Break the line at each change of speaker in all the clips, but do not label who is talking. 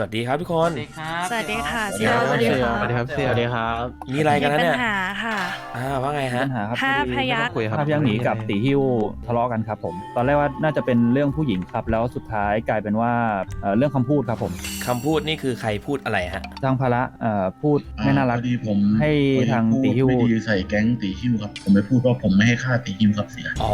วัสดีครับทุกคน
สวัสดีครับ
สวัสดีค่ะ
สวัสดีครับ
สวัสดีค่ะ
สวัสดีครับเสี่ย
สวัสดีครับ
มีอะไรกันนะเนี่ย
มีปัญหาค่ะ
อ่าว่าไงฮะ
ปัญหาครับ
ห้า
พอดี
พยัคฆ์
ไม่ต้องคุยครับ
ห้าพยัคฆ์หนีกับตีหิ้วทะเลาะกันครับผม ตอนแรกว่าน่าจะเป็นเรื่องผู้หญิงครับ แล้วสุดท้ายกลายเป็นว่าเอ่อเรื่องคำพูดครับผม
คำพูดนี่คือใครพูดอะไรฮะ
ทางภาระเอ่อพูดไม่น่ารัก
พอดีผม
ให้ทาง
พูด
ตีหิ้ว
ไม่ดีใส่แก๊งตีหิ้วครับ ผมไปพูดว่าผมไม่ให้ค่าตีหิ้วครับเสีย
อ๋อ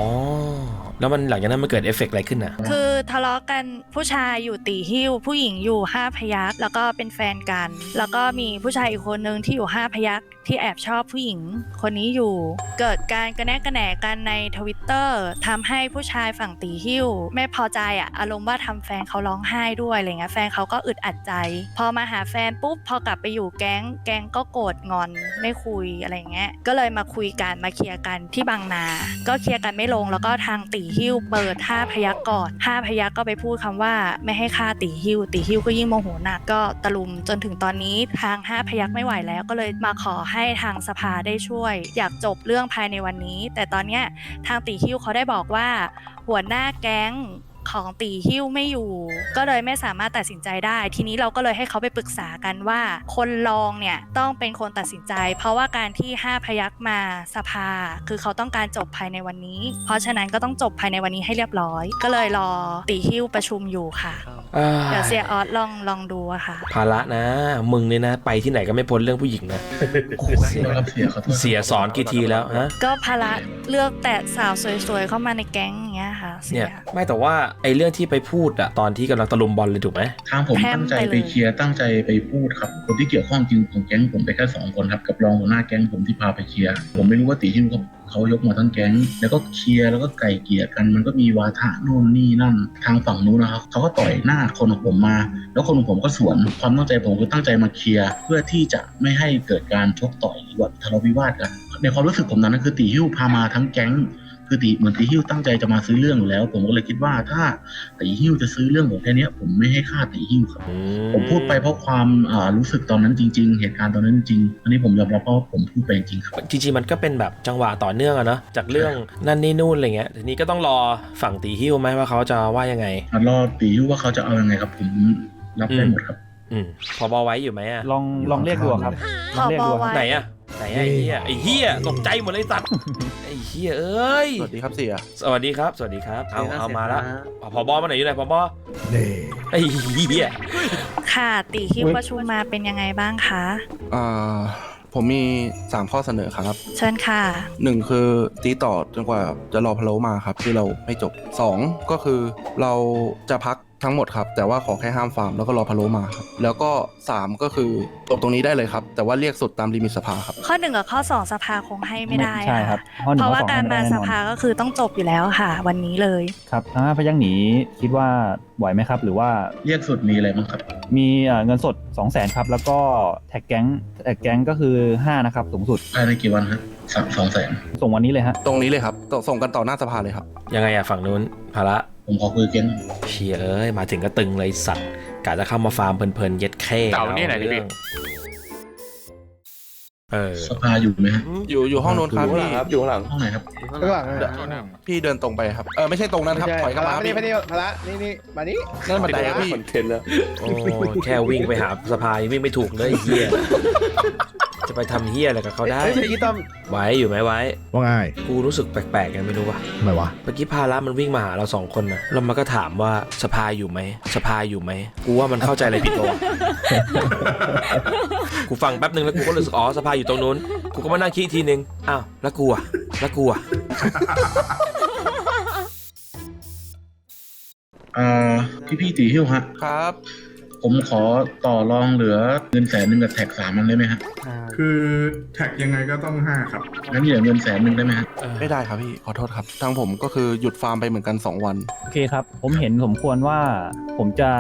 แล้วมันหลังจากนั้นมันเกิดเอฟเฟกต์อะไรขึ้นอะ
คือทะเลาะกันผู้ชายอยู่ตีหิ้วผู้หญิงอยู่ห้าพยักแล้วก็เป็นแฟนกัน แล้วก็มีผู้ชายอีกคนนึงที่อยู่ห้าพยักที่แอบชอบผู้หญิงคนนี้อยู่ เกิดการกระแนะกระแหนกันในทวิตเตอร์ทำให้ผู้ชายฝั่งตีหิ้ว ไม่พอใจอะอารมณ์ว่าทำแฟนเขาร้องไห้ด้วยอะไรเงี้ยแฟนเขาก็อึดอัดใจ พอมาหาแฟนปุ๊บพอกลับไปอยู่แก๊งแก๊งก็โกรธงอนไม่คุยอะไรเงี้ยก็เลยมาคุยกันมาเคลียร์กันที่บางนา ก็เคลียร์กันไม่ลงแล้วก็ทางตีหิ้วเปิดห้าพยักก่อนห้าพยักก็ไปพูดคำว่าไม่ให้ค่าตีหิ้วตีหิ้วก็ยิ่งโมโหหนักก็ตะลุมจนถึงตอนนี้ทางห้าพยักไม่ไหวแล้ว ก็เลยมาขอให้ทางสภาได้ช่วย อยากจบเรื่องภายในวันนี้ แต่ตอนเนี้ยทางตีฮิ้วเขาได้บอกว่า หัวหน้าแก๊ง ของตีหิ้วไม่อยู่ ก็เลยไม่สามารถตัดสินใจได้ ทีนี้เราก็เลยให้เขาไปปรึกษากันว่า คนรองเนี่ยต้องเป็นคนตัดสินใจ เพราะว่าการที่ 5 พยักมาสภา คือเขาต้องการจบภายในวันนี้ เพราะฉะนั้นก็ต้องจบภายในวันนี้ให้เรียบร้อย ก็เลยรอตีหิ้วประชุมอยู่ค่ะ
อ่า
เดี๋ยวเสียออสลองลองดูอะค่ะ
ภาระนะ มึงเนี่ยนะ ไปที่ไหนก็ไม่พ้นเรื่องผู้หญิงนะ
ขอโทษครับเสียขอโทษ
เสียสอนกี่ทีแล้วฮะ
ก็ภาระเลือกแต่สาวสวยๆเข้ามาในแก๊งอย่างเงี้ยค่ะเสี
เนี่ย
ย
ไม่แต่ว่าไอ้เรื่องที่ไปพูดอะตอนที่กำลังตะลุมบอลเลยถูกไหม
ทางผม
แพร่ม
ตั้งใจ
ไปเลย
ไปเคลียร์ตั้งใจไปพูดครับ คนที่เกี่ยวข้องจริงของแก๊งผมไปแค่สองคนครับกับรองหัวหน้าแก๊งผมที่พาไปเคลียร์ผมไม่รู้ว่าตีหิ้วเขาเขายกมาทั้งแก๊ง แล้วก็เคลียร์แล้วก็ไก่เกลี่ยกัน มันก็มีวาทะโน่นนี่นั่น ทางฝั่งนู้นนะครับเขาก็ต่อยหน้าคนของผมมา แล้วคนของผมก็สวนความตั้งใจผมคือตั้งใจมาเคลียร์เพื่อที่จะไม่ให้เกิดการชกต่อยหรือว่าทะเลาะวิวาทกันในความรู้สึกผมนั้นนะคือตีหิ้วพามาทั้งแก๊ง คือตีเหมือนตีหิ้วตั้งใจจะมาซื้อเรื่องอยู่แล้ว ผมก็เลยคิดว่าถ้าตีหิ้วจะซื้อเรื่องผมแค่เนี้ยผมไม่ให้ค่าตีหิ้วครับ
อื
ผมพูดไปเพราะความอ่ารู้สึกตอนนั้นจริง ๆ เหตุการณ์ตอนนั้นจริงๆอันนี้ผมยอมรับเพราะว่าผมพูดไปจริงๆครับ
จริงๆมันก็เป็นแบบจังหวะต่อเนื่องอะเนาะจากเรื่องนั่นนี่นู่นอะไรเงี้ยทีนี้ก็ต้องรอฝั่งตีหิ้วไหมว่าเขาจะว่ายังไง
อะรอตีหิ้วว่าเขาจะเอายังไงครับ ผมรับได้หมดครับ
อืมพอบอไว้อยู่ไหมอะ
ลองลองเรียกดูครับลองเรียกดูครับ
ไหนอะ ไหนอะไอ้เหี้ยไอ้เหี้ยตกใจหมดเลยสัตว์ไอ้เหี้ยเอ้ย
สวัสดีครับเสี่ย
สวัสดีครับ สวัสดีครับ เอา
เสีย
เอามา
เสีย
ละ
นะ
เอาพอบอมาไหนอยู่ไหนพอบอไอ้เหี้ย
ค่ะตีหิ้วประชุมมาเป็นยังไงบ้างคะ
อ่าผมมี 3 ข้อเสนอครับ
เชิญค่ะ
หนึ่งคือตีต่อจนกว่าจะรอพะโล้มาครับ ที่เราไม่จบ 2 ก็คือเราจะพัก ทั้งหมดครับ แต่ว่าขอแค่ห้ามฟาร์มแล้วก็รอพะโล้มาครับ แล้วก็ 3 ก็คือจบตรงนี้ได้เลยครับ แต่ว่าเรียกสุดตามลิมิตสภาครับ
ข้อหนึ่งกับข้อสองสภาคงให้ไม่ได้
ใช่ครับข้อหนึ่ง
เพราะว่า
ข้อสอง
การ
ให้ไม่
มา
ได้แน่
ส
นอน
ภาก็คือต้องจบอยู่แล้วค่ะ วันนี้เลย
ครับทางห้าพยัคฆ์หนีคิดว่าไหวไหมครับ หรือว่า
เรียกสุดมีอะไรบ้างครับ
มีเอ่อเงินสด 2 0 0 0 0 0ครับแล้วก็แท็กแก๊งแท็กแก๊งก็คือ 5 นะครับ สูงสุด
ภายในกี่วันฮะสามสองแสน
ส่งวันนี้เลยฮะ
ตรงนี้เลยครับต่อส่งกันต่อหน้าสภาเลยครับ
ยังไงอะฝั่งนู้นภาระ
ผมขอคุยกับแก๊ง
เชียเอ้ยมาถึงก็ตึงเลยสัตว์กะจะเข้ามาฟาร์มเพลินๆเย็ดแค่
เต่านี่ไหนดิพี่
รื่องเออ
สภาอยู่ไหมฮะ
อยู่อยู่ห้องโน้นครับพี่
อยู่ข้างหลัง
ห้องไหนครับ
ข้างหลัง
พี่เดินตรงไปครับ เออไม่ใใช่ตรงนั้นครับถอยกลับมา
ไม่
พี่
ได้ไม่ได้พละนี่นี่มานี่
นั่นบันไดครับพี่
คอนเทนต์แล้ว
โอ้แค่วิ่งไปหาสภายังวิ่งไม่ถูกเลยไอ้เฮีย จะไปทำเฮียอะไรกับเขาได้
เฮ้ยเมื่อกี้ต้อม
ไว้อยู่ไหมไว้
ว่าไง
กูรู้สึกแปลกๆกันไม่รู้ว่ะ
ทำไมวะ
เมื่อกี้พาระมันวิ่งมาหาเราสองคนนะแล้วมันก็ถามว่าสภาอยู่ไหมสภาอยู่ไหม กูว่ามันเข้าใจอะไรผิดปะวะ กูฟังแป๊บนึงแล้วกูก็รู้สึกอ๋อสภาอยู่ตรงนู้น กูก็มานั่งคิดอีกทีนึง อ้าว แล้วกูอะแล้วกูอะ
อ่าพี่พี่ๆตีหิ้วฮะ
ครับ
ผมขอต่อรองเหลือเงินแสนหนึ่งกับแท็กสามมันได้ไหมฮะ
คือแท็กยังไงก็ต้องห้าครับ
งั้นเหลือเงินแสนหนึ่งได้ไหมฮะ
เออ
ไม่ได้ครับพี่ขอโทษครับ ทางผมก็คือหยุดฟาร์มไปเหมือนกัน 2 วัน
โอเคครับ ผมเห็นสมควรว่าผมจะ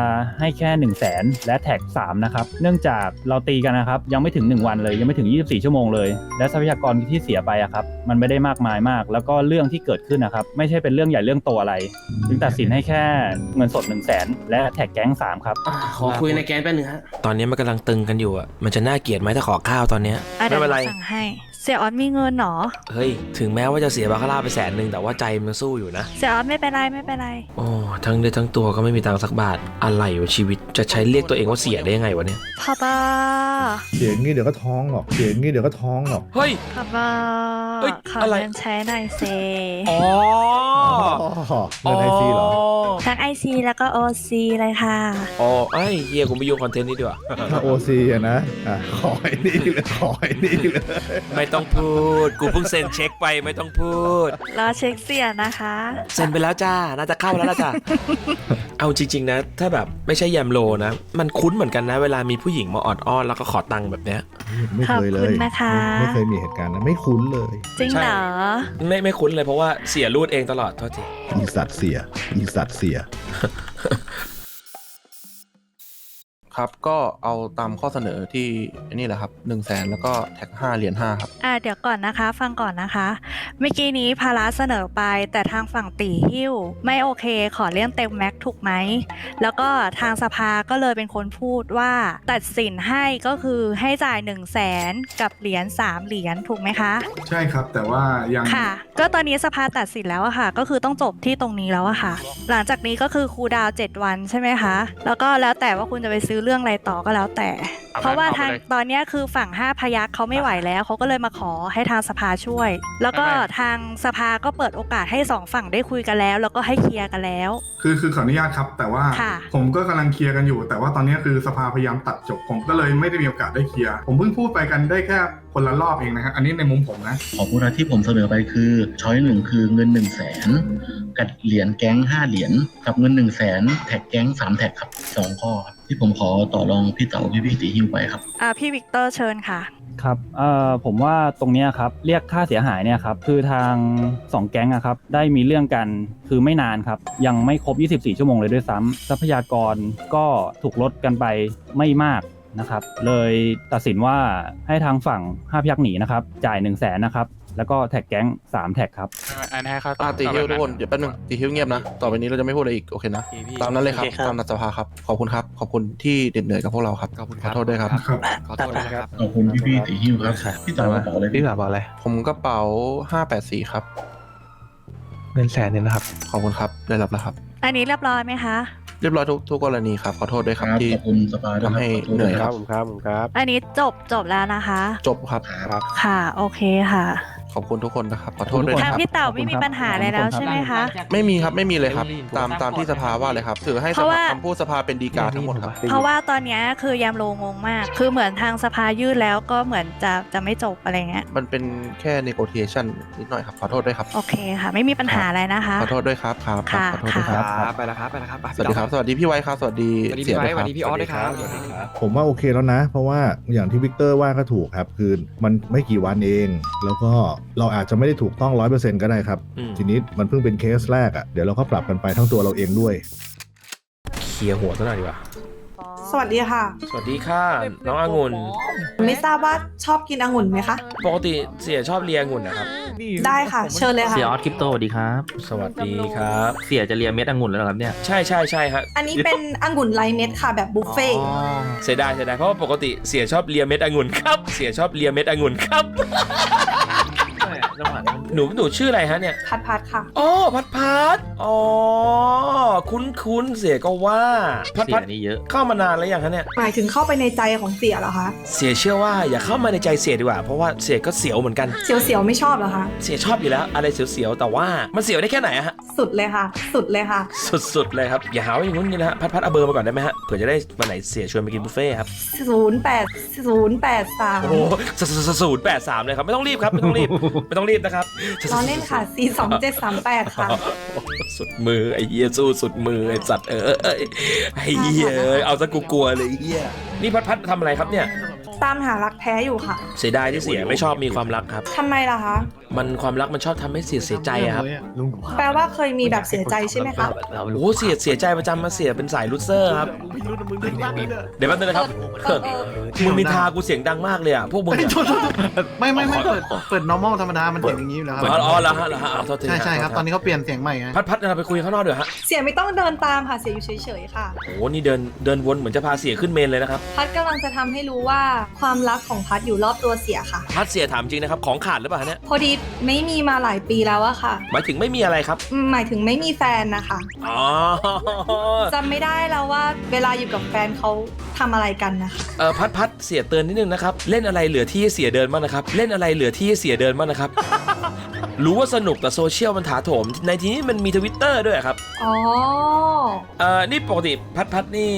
ให้แค่ 1 0 0 0 0แสนและแท็ก3นะครับ เนื่องจากเราตีกันนะครับ ยังไม่ถึง 1 วันเลย ยังไม่ถึง 24 ชั่วโมงเลย และทรัพยากรที่เสียไปอะครับ มันไม่ได้มากมายมาก แล้วก็เรื่องที่เกิดขึ้นนะครับ ไม่ใช่เป็นเรื่องใหญ่เรื่องโตอะไร จึงตัดสินให้แค่เงินสด 1 0 0 0 0แสนและแท็กแก๊ง3ครับ
ขอคุยในแกนแป๊บนึงฮะ
ตอนนี้มันกำลังตึงกันอยู่อะมันจะน่าเกลียดไหมถ้าขอข้าวตอนเนี้ย
อะเดี๋ยว
ไม่เป็นไร
สั่งให้ เสียออสมีเงินเหรอ
เฮ้ย ถึงแม้ว่าจะเสียบาคาร่าไปแสนหนึ่งแต่ว่าใจมันสู้อยู่นะ
เสียออสไม่เป็นไรไม่เป็นไร
โอ้ทั้งเดือทั้งตัวก็ไม่มีตังค์สักบาท อะไรวะชีวิตจะใช้เรียกตัวเองว่าเสียได้ยังไงวะเนี่ย
พ่อบ้า
เสียงงี้เดี๋ยวก็ท้องหรอกเสียงงี้เดี๋ยวก็ท้องหรอก
เฮ้ย
พ่อบ้า
เอ้ย
ขอ
อะไร
เงินใช้หน่อยเซ
อ๋อ
เงินไอซีเหรอ
ทั้งไอซีแล้วก็โอซีเลยค่ะ
อ๋อไอ้ยเฮียกูไม่ยุ่งคอนเทนต์นี้ดีกว่า
ถ้าโอซีอะนะอะขอไอ้นี่เลยขอไอ้นี่เลย
ไม่ต้องพูด กูเพิ่งเซ็นเช็คไปไม่ต้องพูด
รอเช็คเสียนะคะ
เซ็นไปแล้วจ้า น่าจะเข้าแล้วล่ะจ้า เอาจริง ๆ นะ ถ้าแบบไม่ใช่แยมโลนะ มันคุ้นเหมือนกันนะ เวลามีผู้หญิงมาออดอ้อนแล้วก็ขอตังค์แบบเนี้ย
ไม่เคยเล
ขอบคุ
ย
ณนะคะ
ไม่ไม่เคยมีเหตุการณ์นะไม่คุ้นเลย
จริง
ใช่
เหรอ
ไม่ไม่คุ้นเลยเพราะว่าเสียรูดเองตลอดโทษที
อีสัตว์เสียอีสัตว์เสีย
ครับ ก็เอาตามข้อเสนอที่อันนี่แหละครับ1นึ่งแสนแล้วก็แท็ก5เหรียญ5ครับ
อ่าเดี๋ยวก่อนนะคะ ฟังก่อนนะคะ เมื่อกี้นี้ภาระเสนอไป แต่ทางฝั่งตีหิ้ว ไม่โอเคขอเลี่ยงเต็มแม็กถูกไหม แล้วก็ทางสภาก็เลยเป็นคนพูดว่า ตัดสินให้ก็คือให้จ่าย1นึ่งแสนกับเหรียญ3เหรียญถูกไหมคะ
ใช่ครับ แต่ว่ายัง
ค่ะ ก็ตอนนี้สภาตัดสินแล้วอะค่ะ ก็คือต้องจบที่ตรงนี้แล้วอะค่ะ หลังจากนี้ก็คือครูดาว 7 วันใช่ไหมคะ แล้วก็แล้วแต่ว่าคุณจะไปซื้อเรื่องอะไรต่อก็แล้วแต่ เพราะว่าทางตอนเนี้ยคือฝั่ง5พยักเขาไม่ไหวแล้วเขาก็เลยมาขอให้ทางสภาช่วย แล้วก็ทางสภาก็เปิดโอกาสให้สองฝั่งได้คุยกันแล้ว แล้วก็ให้เคลียร์กันแล้ว
คือคือขออนุญาตครับ แต่ว่า
ค่ะ
ผมก็กำลังเคลียร์กันอยู่ แต่ว่าตอนนี้คือสภาพยายามตัดจบผมก็เลยไม่ได้มีโอกาสได้เคลียร์ผมเพิ่งพูดไปกันได้แค่คนละรอบเองนะครับอันนี้ในมุมผมนะ
ขอพูดนะที่ผมเสนอไปคือช้อยหนึ่งคือเงิน1นึ่งแสนกับเหรียญแก๊ง5เหรียญกับเงิน1นึ่งแสนแท็กแก๊ง3แท็กครับสองข้อครับ ที่ผมขอต่อรองพี่เต๋าพี่พี่ตีหิ้วไปครับ
อ่าพี่วิกเตอร์เชิญค่ะ
ครับเอ่อผมว่าตรงเนี้ยครับเรียกค่าเสียหายเนี่ยครับคือทางสองแก๊งอะครับได้มีเรื่องกันคือไม่นานครับ ยังไม่ครบ 24 ชั่วโมงเลยด้วยซ้ำทรัพยากรก็ถูกลดกันไปไม่มากนะครับ เลยตัดสินว่าให้ทางฝั่งห้าพยักหนีนะครับจ่าย 1 0 0 0 0แสนนะครับ แล้วก็แท็กแก๊ง3แท็กครับ
อันนี้ให้เขา
อ่าตีฮิ้วทุกคนเดี๋ยวแป๊บนึงตีฮิ้วเงียบนะ ต่อไปนี้เราจะไม่พูดอะไรอีก โอเคนะ ตามนั้นเลยครับ ตามนัดสภาครับ ขอบคุณครับ ขอบคุณที่เด็ดเหนื่อยกับพวกเราครับ
ขอบคุณ
ข
ครั
อบโทษด้วยครับ
ครับ
ขอโทษนะครับ
ขอบคุณพี่พี่ตีหิ้วครับ พี่เต๋ากระเป๋าเลย
พี่สาวบอกอะไร
ผมกระเป๋า584ครับ
เงินแสนเนี่ยนะครับ
ขอบคุณครับ ได้รับแล้วครับ
อันนี้เรียบร้อยไหมคะ
เรียบร้อยทุกทุกกรณีครับ ขอโทษด้วย
ค
ค
รั
รั
บบ
ที่
ขอบคุณสภาด้วย
ทำให้
ขอโทษ
เหนื่อย
ด้ว
ครับ
ครับผมครับ
อันนี้จบจบแล้วนะคะ
จบครับ
ครับ
ค่ะ โอเคค่ะ
ขอบคุณทุกคนนะครับขอโทษด้วย
ขอบคุณ
ทาง
นะครับ
พี่เต่า
ขอบคุ
ไม่
ณ
มี
ครับ
ปัญหาอะไรแล้ว
ขอบคุณครับ
ใช่ไหมคะ
ไม่มีครับไม่มีเลยครับ ตามตามที่สภาว่าเลยครับถือให้
เพ
ส
ราะ
ภา
ว่า
คำพูดสภาเป็นดีกาทั้งหมดครับ
เพราะว่าตอนเนี้ยคือยามโลงงมาก คือเหมือนทางสภายื่นแล้วก็เหมือนจะจะไม่จบอะไรเงี้ย
มันเป็นแค่ negotiation นิดหน่อยครับ ขอโทษด้วยครับ
โอเคค่ะ ไม่มีปัญหาอะไรนะคะ
ขอโทษด้วยครับครับครับ
ค่ะ
ขอโทษด้วยครับ
ครับไปแล้วครับไปแล้วครับ
สวัสดีครับ สวัสดีพี่ไว้ครับ สวัสดี
สวัสดี
เสี
พี่
ย
ไว้
ด้วย
ส
ค
วั
รับ
สดีพี่ออสด้วยครับ
ผมว่าโอเคแล้วนะ เพราะว่าอย่างที่วิกเตอร์ว่าก็ถูกครับ คือมันไม่กี่วันเอง แล้วก็ เราอาจจะไม่ได้ถูกต้องร้อยเปอร์เซ็นต์ก็ได้ครับ
อืม
ทีนี้มันเพิ่งเป็นเคสแรกอะ่ะเดี๋ยวเราก็ปรับกันไปทั้งตัวเราเองด้วย
เคลียร์หัวซะหน่อยดีกว่า
สวัสดีค่ะ
สวัสดีค่ะ น้ององุ่น
ไม่ทราบว่าชอบกินองุ่นไหมคะ
ปกติเสียชอบเลียองุ่นนะครับ
ได้ค่ะ เชิญเลยค่ะ
เสียออสคริปโตสวัสดีครับ
สวัสดีครับ
เสียจะเรียนเม็ดองุ่นแล้วเหรอครับเนี่ย
ใช่ใช่ใช่ฮะ
อันนี้เป็นองุ่นไลเม็ดค่ะแบบบุฟเฟ่ต์
เสียดายเสียดายเพราะว่าปกติเสียชอบเลียเม็ดองุ่นครับ เสียชอบเลียเม็ดองุ่นครับ หนูหนูชื่ออะไรฮะเนี่ย
พัดพัดค่ะ
อ๋อพัดพัดอ๋อ คุ้น คุ้นเสียก็ว่าพัด
เสี
พั
ย
ด
นี่เยอะ
เข้ามานานแล้วยังฮะเนี่ย
หมายถึงเข้าไปในใจของเสียเหรอคะ
เสียเชื่อว่าอย่าเข้ามาในใจเสียดีกว่า เพราะว่าเสียก็เสียวเหมือนกัน
เสียวๆไม่ชอบเหรอคะ
เสียชอบอยู่แล้ว อะไรเสียวๆแต่ว่ามันเสียวได้แค่ไหนอะฮะ
สุดเลยค่ะ สุดเลยค่ะ
สุดๆเลยครับอย่าหาว่าอย่างงู้นอย่างนี้นะฮะพัดพัดเอาเบอร์มาก่อนได้ไหมฮะเผื่อจะได้วันไหนเสียชวนไปกินบุฟเฟ่ต์ครับ
08 083
โอ้โหศูนย์แปดสามเลยครับไม่ต้องรีบครับไม่ต้องรีบไม่ต้องรีบนะครับ
ล้อเล่นค่ะ 42738 ค่ะ
สุดมือไอ้เหี้ยสู้สุดมือไอ้สัตว์เออเอ้ยไอ้เหี้ยเอ้ยเอาซะกูกลัวเลยไอ้เหี้ยนี่พัดพัดทำอะไรครับเนี่ย
ตามหารักแท้อยู่ค่ะ
เสียดายที่เสียไม่ชอบมีความรักครับ
ทำไมล่ะคะ
มันความรักมันชอบทำให้เสียเสียใจอะครับ
แปลว่าเคยมีแบบเสียใจใช่ไหมคะ
โอ้เสียเสียใจประจำมาเสียเป็นสายลูเซอร์ครับเดี๋ยวแป๊บนึงนะครับ
เออเออ
มึงนินทากูเสียงดังมากเลยอะพวกมึงอะ
ไม่ไม่ไม่
ขอ
เปิดเปิด normal ธรรมดา มันเสียงอย่างนี้อยู่แล้วค
อ๋อ
รับ
อ๋อแล้วฮะแล้วฮะอ๋อโทษที
ใช่ใช่ครับ
โทษ
ตอนนี้เขาเปลี่ยนเสียงใหม่ไง
พัดพัดเราไปคุยข้างนอกเดี๋ยวฮะ
เสียไม่ต้องเดินตามค่ะเสียอยู่เฉยๆค่ะ
โอ้นี่เดินเดินวนเหมือนจะพาเสียขึ้นเมนเลยนะครับ
พัดกำลังจะทำให้รู้ว่าความรักของพัดอยู่รอบตัวเสียค่ะ
พัดเสียถามจริงนะครับ ของขาดหรือเปล่าฮะเนี่ย
พอดีไม่มีมาหลายปีแล้วอะค่ะ
หมายถึงไม่มีอะไรครับ
อืมหมายถึงไม่มีแฟนนะคะ
อ๋อ
จำไม่ได้แล้วว่าเวลาอยู่กับแฟนเขาทำอะไรกันนะคะ
เออพัดพัดเสียเตือนนิดนึงนะครับ เล่นอะไรเหลือที่ให้เสียเดินบ้างนะครับ เล่นอะไรเหลือที่ให้เสียเดินบ้างนะครับ รู้ว่าสนุกแต่โซเชียลมันถาโถม ในทีนี้มันมีทวิตเตอร์ด้วยครับ
อ๋อ
เอ่อนี่ปกติพัดพัดนี่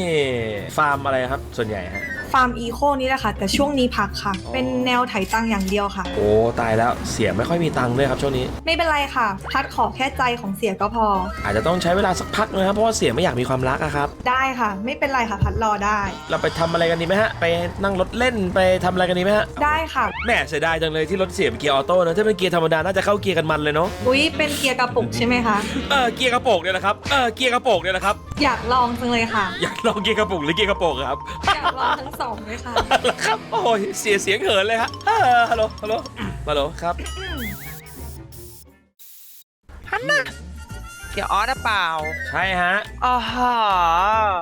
ฟาร์มอะไรครับ ส่วนใหญ่ฮะ
ฟาร์มอีโคนี่แหละค่ะ แต่ช่วงนี้พักค่ะ เป็นแนวไถตังอย่างเดียวค่ะ
โอ้ ตายแล้วเสียไม่ค่อยมีตังค์ด้วยครับช่วงนี้
ไม่เป็นไรค่ะ พัดขอแค่ใจของเสียก็พอ
อาจจะต้องใช้เวลาสักพักนะครับเพราะว่าเสียไม่อยากมีความรักอะครับ
ได้ค่ะ ไม่เป็นไรค่ะ พัดรอได้
เราไปทำอะไรกันดีไหมฮะ ไปนั่งรถเล่นไปทำอะไรกันดีไหมฮะ
ได้ค่ะ
แหมเสียดายจังเลยที่รถเสียเป็นเกียร์ออโต้นะถ้าเป็นเกียร์ธรรมดาน่าจะเข้าเกียร์กันมันเลยเนาะ
อุ๊ย เป็นเกียร์กระปุกใช่ไหมคะ
เออเกียร์กระโปงเนี่ยนะครับเออเกียร์กระโปงเนี่ยนะครับ
อยากลองจังเลยค่ะ
อยากลองเกียร์กระปุกหรือเกียร์กระโปงครับ
อยากลองทั้งสองเลยค่ะ
ครับ โอ้ยเสียเสียงเหินเลยฮะเออฮัลโหล ฮัลโหล ฮัลโหลครับ
เกี่ยวออสหรือเปล่า
ใช่ฮะ
อ๋อ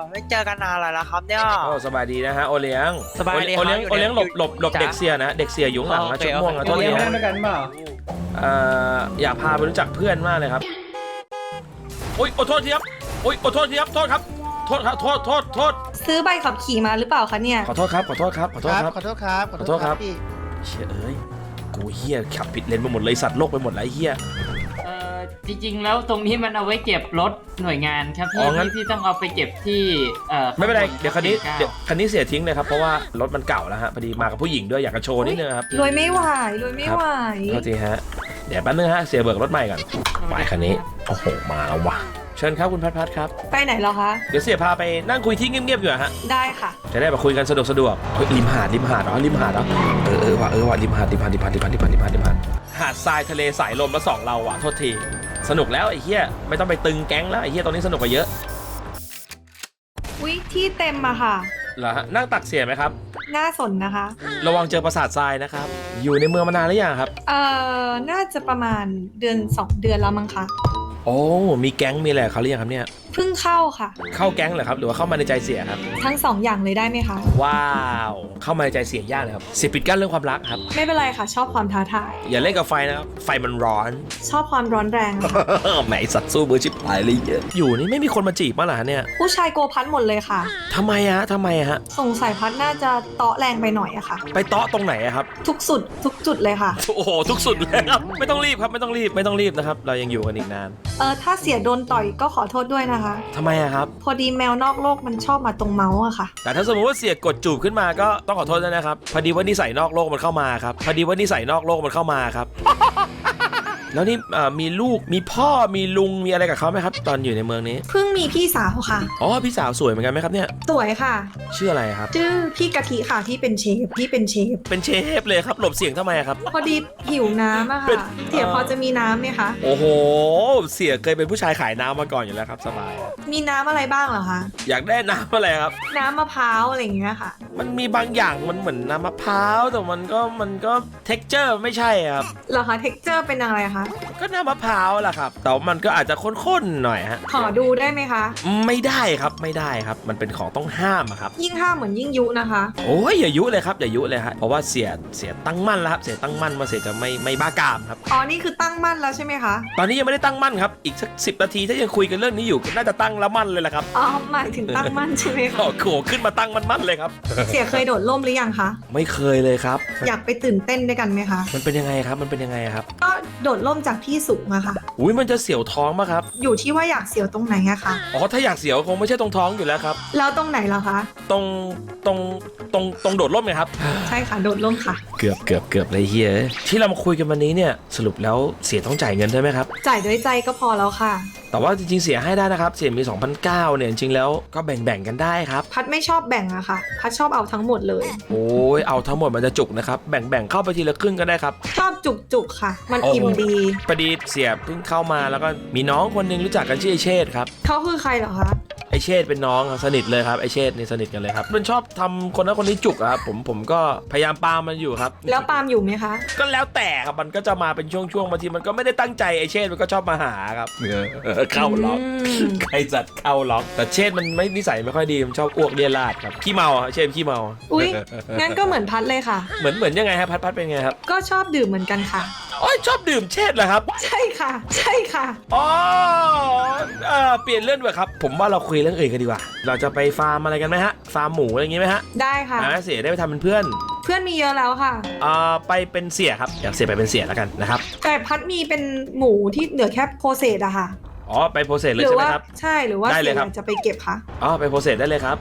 ไม่เจอกันนานเลยแล้วครับเนี่ย
โอ้สบายดีนะฮะโอเลี้ยง
สบายดี
โอเลี้ยง
ครับ
โอเลี้ยงหลบหลบหลบ
จ๋า
เด็กเสียนะเด็กเสียอยู่ข้างหลังนะ
โอเค
ชุดม่วงอะ
โอเค
โทษที
เลี้ยง
ฮะ
ได้ด้วยกันเปล่า
เอ่ออยากพาไปรู้จักเพื่อนมากเลยครับโอ๊ยขอโทษทีครับโอ๊ยขอโทษทีครับโทษครับโทษครับโทษโทษโทษ
ซื้อใบขับขี่มาหรือเปล่าคะเนี่ย
ขอโทษครับขอโทษครับขอโทษครับ
ขอโทษครับ
ขอโทษครับ
พี่
เชี่ยเอ้ยกูเฮียขับผิดเลนไปหมดเลยสัตว์โลกไปหมดแล้วไอ้เฮีย
เออ จริงๆ แล้วตรงนี้มันเอาไว้เก็บรถหน่วยงานครับ
อ๋
พี่
องั้น
ที่ที่ต้องเอาไปเก็บที่เอ่อ
ไม่เป็นไร
ข้าง
เดี๋ยวคันนี้
ก้า
เดี๋ยวคันนี้เสียทิ้งเลยครับ เพราะว่ารถมันเก่าแล้วฮะ พอดีมากับผู้หญิงด้วยอยากจะโชว์นิดนึงครับ
รวยไม่ไหวรวยไม่ไหว
โทษทีฮะ เดี๋ยวแป๊บนึงฮะ เสียเบิกรถใหม่ก่อน ไปคันนี้ โอ้โห มาแล้วว่ะ เชิญครับคุณพัดพัดครับ
ไปไหนเหรอคะ
เดี๋ยวเสียพาไปนั่งคุยที่เงียบๆอยู่อะฮะ
ได้ค่ะ
จะได้มาคุยกันสะดวกสะดวกเฮ้ยริมหาดริมหาดเหรอริมหาดเหรอเออเออว่ะเออว่ะริมหาดริมหาดริมหาดริมหาดริมหาดริมหาดริมหาดหาดทรายทะเลสายลมแล้วสองเราอะโทษทีสนุกแล้วไอ้เหี้ยไม่ต้องไปตึงแก๊งแล้วไอ้เหี้ยตอนนี้สนุกกว่าเยอะ
อุ๊ยที่เต็มอะค่ะ
เหรอฮะนั่งตักเสียไหมครับ
น่าสนนะคะ
ระวังเจอปราสาททรายนะครับ อยู่ในเมืองมานานหรือยังครับ
เอ่อ น่าจะประมาณเดือนสองเดือนแล้วมั้งคะ
โอ้มีแก๊งมีอะไรเขาหรือยังครับเนี่ย
เพิ่งเข้าค่ะ
เข้าแก๊งเหรอครับ หรือว่าเข้ามาในใจเสียครับ
ทั้งสองอย่างเลยได้ไหมคะ
ว้าว เข้ามาในใจเสียยากเลยครับเสียปิดกั้นเรื่องความรักครับ
ไม่เป็นไรค่ะ ชอบความท้าทาย
อย่าเล่นกับไฟนะครับ ไฟมันร้อน
ชอบความร้อนแรงค่ะ
แหมไอ้สัตว์สู้มือชิบหายเลยเยอะอยู่นี่ไม่มีคนมาจีบมั้างเหรอฮะเนี่ย
ผู้ชายโกพัดหมดเลยค่ะ
ทำไมอะฮะทำไมอะฮะ
สงสัยพัดน่าจะเตาะแรงไปหน่อยอะค่ะ
ไปเตาะตรงไหนอะครับ
ทุกสุดทุกจุดเลยค่ะ
โอ้โห ทุกสุดเลยครับ ไม่ต้องรีบครับ ไม่ต้องรีบ ไม่ต้องรีบนะครับ เรายังอยู่กันอีกนาน
เออถ้าเสียโดนต่อยก็ขอโทษด้วยนะคะ
ทำไมอะครับ
พอดีแมวนอกโลกมันชอบมาตรงเมาส์อะค่ะ
แต่ถ้าสมมติว่าเสียกดจูบขึ้นมาก็ต้องขอโทษด้วยนะครับ พอดีว่านิสัยนอกโลกมันเข้ามาครับ พอดีว่านิสัยนอกโลกมันเข้ามาครับ แล้วนี่เอ่อมีลูกมีพ่อมีลุงมีอะไรกับเขาไหมครับ ตอนอยู่ในเมืองนี้
เพิ่งมีพี่สาวค่ะ
อ๋อพี่สาวสวยเหมือนกันไหมครับเนี่ย
สวยค่ะ
ชื่ออะไรครับ
ชื่อพี่กะทิค่ะที่เป็นเชฟที่เป็นเชฟ
เป็นเชฟเลยครับหลบเสียงทำไมอะครับ
พอดีหิวน้ำอะ
เป็
ค่ะ
น
เสียพอจะมีน้ำไหมคะ
โอ้โห เสียเคยเป็นผู้ชายขายน้ำมาก่อนอยู่แล้วครับสบาย
มีน้ำอะไรบ้างเหรอคะ
อยากได้น้ำอะไรครับ
น้ำมะพร้าวอะไรอย่างเงี้ยค่ะ
มันมีบางอย่างมันเหมือนน้ำมะพร้าวแต่มันก็มันก็เท็กเจอร์ไม่ใช่ครับ
เหรอคะ เท็กเจอร์เป็นอะไรคะ Thank you.
ก็น้ำมะพร้าวแหละครับ แต่ว่ามันก็อาจจะข้นๆหน่อยฮะ
ขอดูได้ไหมคะ
ไม่ได้ครับไม่ได้ครับ มันเป็นของต้องห้ามอะครับ
ยิ่งห้ามเหมือนยิ่งยุนะคะ
โอ้ยอย่ายุเลยครับอย่ายุเลยฮะเพราะว่าเสียเสียตั้งมั่นแล้วครับ เสียตั้งมั่นมาเสียจะไม่ไม่บ้ากามครับ
อ๋อ นี่คือตั้งมั่นแล้วใช่ไหมคะ
ตอนนี้ยังไม่ได้ตั้งมั่นครับ อีกสักสินาทีถ้ายังคุยกันเรื่องนี้อยู่ก็น่าจะตั้งแล้วมั่นเลยแหละครับ
อ๋อ หมายถึงตั้งมั่นใช่ไหมคะ
โอ้โหขึ้นมาตั้งมั่นๆเลยครับ
เสียเคยโดดร่มหรือยังคะ
ไม่เคยเลยครับ
อยากไปตื่นเต้นด้วยกันไหมคะ
มันเป็นยังไงครับมันเป็นยังไงครับ
ก็โดดร่มจากที่สูงอะค่ะ
อุ้ยมันจะเสียวท้องปะครับ
อยู่ที่ว่าอยากเสียวตรงไหนอะคะ
อ๋อ ถ้าอยากเสียวคงไม่ใช่ตรงท้องอยู่แล้วครับ
แล้วตรงไหนเหรอคะ
ตรง ตรงตรงตรงโดดร่มไงครับ
ใช่ค่ะ โดดร่มค่ะ
เกือบเกือบเกือบเลยเฮียที่เรามาคุยกันวันนี้เนี่ยสรุปแล้วเสียต้องจ่ายเงินใช่ไหมครับ
จ่ายด้วยใจก็พอแล้วค่ะ
แต่ว่าจริงๆเสียให้ได้นะครับ เสียมี2,009เนี่ยจริงๆแล้วก็แบ่งๆกันได้ครับ
พัดไม่ชอบแบ่งอะค่ะ พัดชอบเอาทั้งหมดเลย
โอ้ยเอาทั้งหมดมันจะจุกนะครับแบ่งๆเข้าไปทีละครึ่งก็ได้ครับ
ชอบจุกจุกๆค่ะ มัน
โอ้
อิ่มดี
พอดีเสียเพิ่งเข้ามาแล้วก็มีน้องคนหนึงรู้จักกันชื่อไอเชษครับ
เขาคือใครเหรอคะ
ไอ เชษเป็นน้องครับสนิทเลยครับไอเชษนี่สนิทกันเลยครับมันชอบทำคนนั้นคนนี้จุกอะครับผมผมก็พยายามปรามมันอยู่ครับ
แล้วปาล์มอยู่ไหมคะ
ก็แล้วแต่ครับมันก็จะมาเป็นช่วงๆบางทีมันก็ไม่ได้ตั้งใจไอเชษมันก็ชอบมาหาครับเออเออเข้าล็อก
อืม
ใครจัดเข้าล็อก แต่เชษมันไม่นิสัยไม่ค่อยดีมันชอบอ้วกเลียราดครับขี้เมาอะเชษขี้เมา
อุ๊ยงั้นก็เหมือนพัดเลยค่ะ
เหมือนเหมือนยังไงครับพัดพัดเป็นไงครับ
ก็ชอบดื่มเหมือนกันค่ะ
โอ้ยชอบดื่มเชษเหรอครับ
ใช่ค่ะ ใช่ค่ะ
อ๋อเออเปลี่ยนเรื่องด้วยครับ ผมว่าเราคุยเรื่องอื่นกันดีกว่า เราจะไปฟาร์มอะไรกันไหมฮะ ฟาร์มหมูอะไรอย่างงี้ไหมฮะ
ได้ค่ะ
อ่าเสียได้ไปทำเป็นเพื่อน
เพื่อนมีเยอะแล้วค่ะ
อ่าไปเป็นเสียครับอยากเสียไปเป็นเสียแล้วกันนะครับ
แต่พัดมีเป็นหมูที่เหลือแค่โพเซสอะค่ะ
อ๋อไปโปรเซสเล
ห
ย
รื
ใช่ไหม
ว่า
ครับ
ใช่หรือว่า
ได้เลย
เสีย
ครับ
จะไปเก็บคะ
อ๋อไปโปรเซสได้เลยครับ